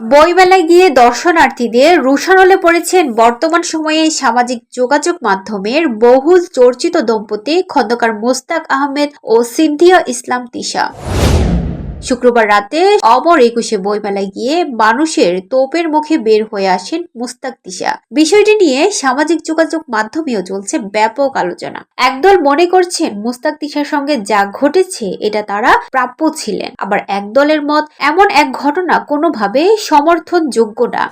বইমেলায় গিয়ে দর্শনার্থীদের রুশানলে পড়েছেন বর্তমান সময়ে সামাজিক যোগাযোগ মাধ্যমের বহুল চর্চিত দম্পতি খন্দকার মোস্তাক আহমেদ ও সিন্ধিয়া ইসলাম তিশা। শুক্রবার রাতে অমর একুশে বইমেলায় গিয়ে মানুষের তোপের মুখে বের হয়ে আসেন মুস্তাক দিশা বিষয়টি নিয়ে সামাজিক যোগাযোগ মাধ্যমেও চলছে ব্যাপক আলোচনা। একদল মনে করছেন মুস্তাক দিশার সঙ্গে যা ঘটেছে এটা তারা প্রাপ্য ছিলেন। আবার একদলের মত এমন এক ঘটনা কোনোভাবে সমর্থনযোগ্য না।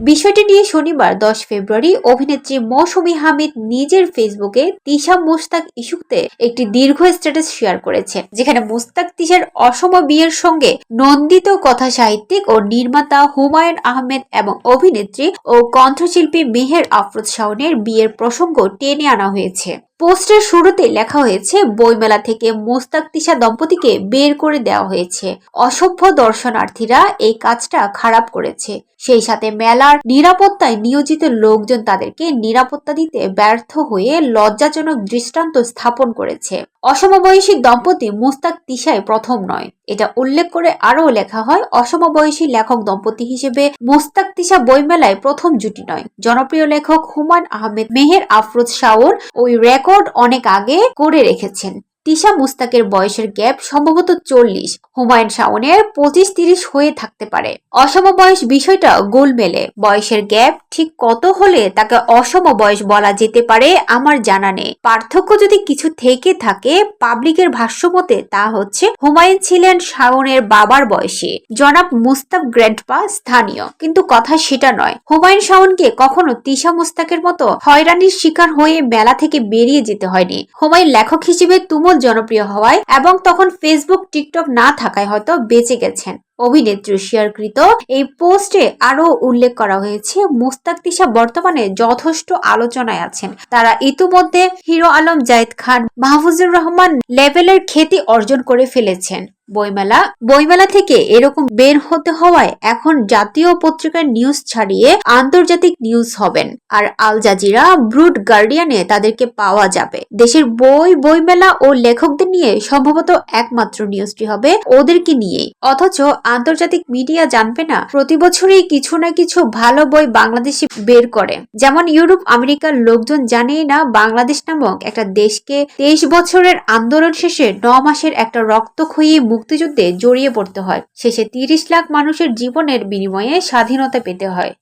বিষয়টি নিয়ে শনিবার দশ ফেব্রুয়ারি অভিনেত্রী মৌসুমী হামিদ নিজের ফেসবুকে তিশা মুস্তাক ইস্যুতে একটি দীর্ঘ স্ট্যাটাস শেয়ার করেছে যেখানে মুস্তাক তিশার অসম বিয়ের সঙ্গে নন্দিত কথা সাহিত্যিক ও নির্মাতা হুমায়ুন আহমেদ এবং অভিনেত্রী ও কণ্ঠশিল্পী মেহের আফরোজ শাওনের বিয়ের প্রসঙ্গ টেনে আনা হয়েছে। পোস্টের শুরুতে লেখা হয়েছে, বইমেলা থেকে মোস্তাক তিশা দম্পতিকে বের করে দেওয়া হয়েছে। অসভ্য দর্শনার্থীরা এই কাজটা খারাপ করেছে। সেই সাথে মেলার নিরাপত্তায় নিয়োজিত লোকজন তাদেরকে নিরাপত্তা দিতে ব্যর্থ হয়ে লজ্জাজনক দৃষ্টান্ত স্থাপন করেছে। অসমবয়সী দম্পতি মুস্তাক তিশায় প্রথম নয়। এটা উল্লেখ করে আরও লেখা হয়, অসমবয়সী লেখক দম্পতি হিসেবে মুস্তাক তিশা বইমেলায় প্রথম জুটি নয়। জনপ্রিয় লেখক হুমায়ুন আহমেদ, মেহের আফরোজ শাওর ওই রেকর্ড অনেক আগে করে রেখেছেন। তিশা মুস্তাকের বয়সের গ্যাপ সম্ভবত চল্লিশ। হুমায়ুন শাওনের পঁচিশ তিরিশ হয়ে থাকতে পারে। অসম বয়স বিষয়টা গোলমেলে। বয়সের গ্যাপ ঠিক কত হলে তাকে অসম বয়স বলা যেতে পারে আমার জানা নেই। পার্থক্য যদি কিছু থেকে থাকে পাবলিকের ভাষ্য মতে তা হচ্ছে হুমায়ুন ছিলেন শাওনের বাবার বয়সী। জনাব মুস্তাক গ্র্যান্ডপা স্থানীয়। কিন্তু কথা সেটা নয়। হুমায়ুন শাওনকে কখনো তিশা মুস্তাকের মতো হয়রানির শিকার হয়ে মেলা থেকে বেরিয়ে যেতে হয়নি। হুমায়ুন লেখক হিসেবে তুমুল জনপ্রিয় হওয়ায় এবং তখন ফেসবুক টিকটক না থাকায় হয়তো বেঁচে গেছেন। অভিনেত্রী শেয়ারকৃত এই পোস্টে আরও উল্লেখ করা হয়েছে, মুস্তাক তিশা বর্তমানে যথেষ্ট আলোচনায় আছেন। তারা ইতিমধ্যে হিরো আলম, জায়েদ খান, মাহফুজুর রহমান লেভেলের খ্যাতি অর্জন করে ফেলেছেন। বইমেলা। বইমেলা থেকে এরকম বের হতে হওয়ায় এখন জাতীয় পত্রিকার নিউজ ছাড়িয়ে আন্তর্জাতিক নিউজ হবেন। আর আল জাজিরা ব্রুড গার্ডিয়ানে তাদেরকে পাওয়া যাবে। দেশের বই, বইমেলা ও লেখকদের নিয়ে সম্ভবত একমাত্র নিউজটি হবে ওদেরকে নিয়েই। অথচ আন্তর্জাতিক মিডিয়া জানবে না, প্রতি বছরই কিছু না কিছু ভালো বই বাংলাদেশে বের করে। যেমন ইউরোপ, আমেরিকার লোকজন জানেই না বাংলাদেশ নামক একটা দেশকে তেইশ বছরের আন্দোলন শেষে ন মাসের একটা রক্তক্ষয়ী মুক্তিযুদ্ধে জড়িয়ে পড়তে হয়। শেষে তিরিশ লাখ মানুষের জীবনের বিনিময়ে স্বাধীনতা পেতে হয়।